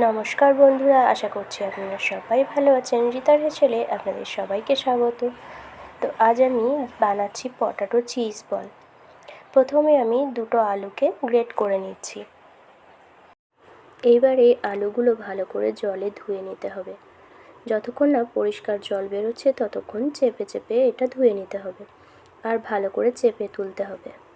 নমস্কার বন্ধুরা, আশা করছি আপনারা সবাই ভালো আছেন। রিতার ছেলে, আপনাদের সবাইকে স্বাগত। তো আজ আমি বানাচ্ছি পটাটো চিজ বল। প্রথমে আমি দুটো আলুকে গ্রেট করে নিচ্ছি। এইবার এই আলুগুলো ভালো করে জলে ধুয়ে নিতে হবে। যতক্ষণ না পরিষ্কার জল বেরোচ্ছে, ততক্ষণ চেপে চেপে এটা ধুয়ে নিতে হবে। আর ভালো করে চেপে তুলতে হবে।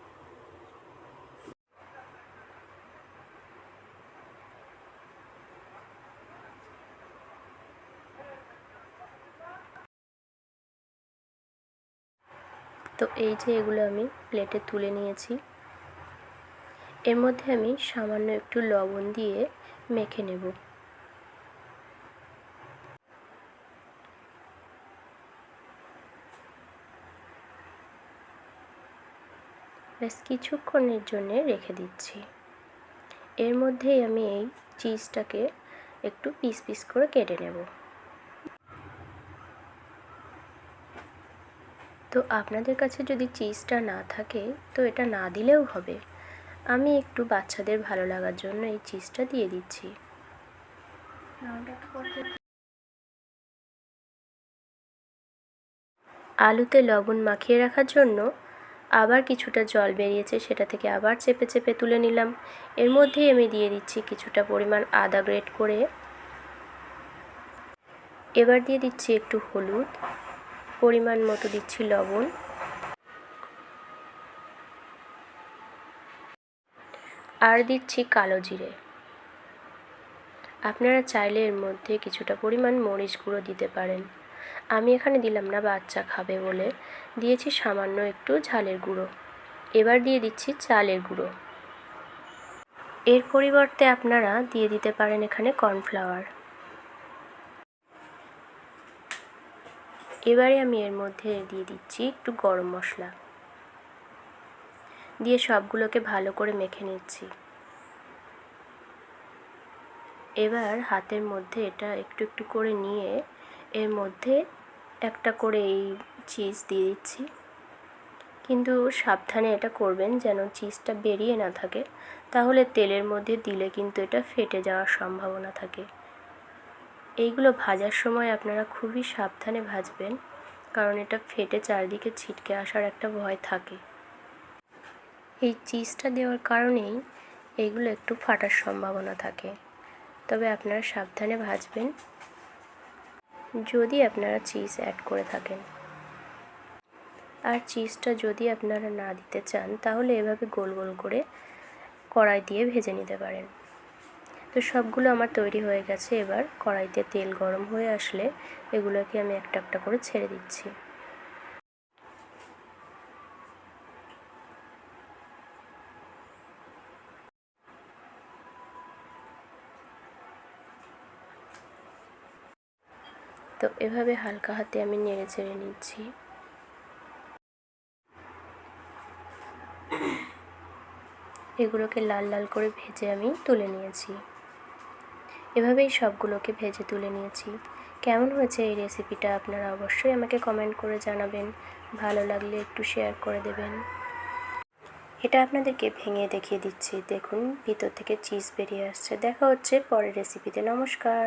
তো এই যে এগুলো আমি প্লেটে তুলে নিয়েছি। এর মধ্যে আমি সামান্য একটু লবণ দিয়ে মেখে নেব। বেশ কিছুক্ষণের জন্যে রেখে দিচ্ছি। এর মধ্যেই আমি এই চিজটাকে একটু পিস পিস করে কেটে নেব। তো আপনাদের কাছে যদি চিজটা না থাকে, তো এটা না দিলেও হবে। আমি একটু বাচ্চাদের ভালো লাগার জন্য এই চিজটা দিয়ে দিচ্ছি। আলুতে লবণ মাখিয়ে রাখার জন্য আবার কিছুটা জল বেরিয়েছে, সেটা থেকে আবার চেপে চেপে তুলে নিলাম। এর মধ্যেই আমি দিয়ে দিচ্ছি কিছুটা পরিমাণ আদা গ্রেট করে। এবার দিয়ে দিচ্ছি একটু হলুদ। পরিমাণ মতো দিচ্ছি লবণ। আর দিচ্ছি কালো জিরে। আপনারা চাইলে এর মধ্যে কিছুটা পরিমাণ মরিচ গুঁড়ো দিতে পারেন। আমি এখানে দিলাম না, বাচ্চা খাবে বলে। দিয়েছি সামান্য একটু ঝালের গুঁড়ো। এবার দিয়ে দিচ্ছি চালের গুঁড়ো। এর পরিবর্তে আপনারা দিয়ে দিতে পারেন এখানে কর্নফ্লাওয়ার। এবারে আমি এর মধ্যে দিয়ে দিচ্ছি একটু গরম মশলা। দিয়ে সবগুলোকে ভালো করে মেখে নিচ্ছি। এবার হাতের মধ্যে এটা একটু একটু করে নিয়ে এর মধ্যে একটা করে এই চিজ দিয়ে দিচ্ছি। কিন্তু সাবধানে এটা করবেন যেন চিজটা বেরিয়ে না থাকে। তাহলে তেলের মধ্যে দিলে কিন্তু এটা ফেটে যাওয়ার সম্ভাবনা থাকে। এইগুলো ভাজার সময় আপনারা খুবই সাবধানে ভাজবেন, কারণ এটা ফেটে চারিদিকে ছিটকে আসার একটা ভয় থাকে। এই চিজটা দেওয়ার কারণেই এইগুলো একটু ফাটার সম্ভাবনা থাকে। তবে আপনারা সাবধানে ভাজবেন, যদি আপনারা চিজ অ্যাড করে থাকেন। আর চিজটা যদি আপনারা না দিতে চান, তাহলে এভাবে গোল গোল করে কড়াই দিয়ে ভেজে নিতে পারেন। তো সবগুলো আমার তৈরি হয়ে গেছে এবার। কড়াইতে তেল গরম হয়ে আসলে এগুলোকে আমি একটা একটা করে ছেড়ে দিচ্ছি। তো এভাবে হালকা হাতে আমি নেড়ে চেড়ে নিচ্ছি। এগুলোকে লাল লাল করে ভেজে আমি তুলে নিয়েছি। এভাবেই সবগুলোকে ভেজে তুলে নিয়েছি। কেমন হয়েছে এই রেসিপিটা আপনারা অবশ্যই আমাকে কমেন্ট করে জানাবেন। ভালো লাগলে একটু শেয়ার করে দেবেন। এটা আপনাদেরকে ভেঙে দেখিয়ে দিচ্ছি। দেখুন, ভিতর থেকে চিজ বেরিয়ে আসছে। দেখা হচ্ছে পরের রেসিপিতে নমস্কার।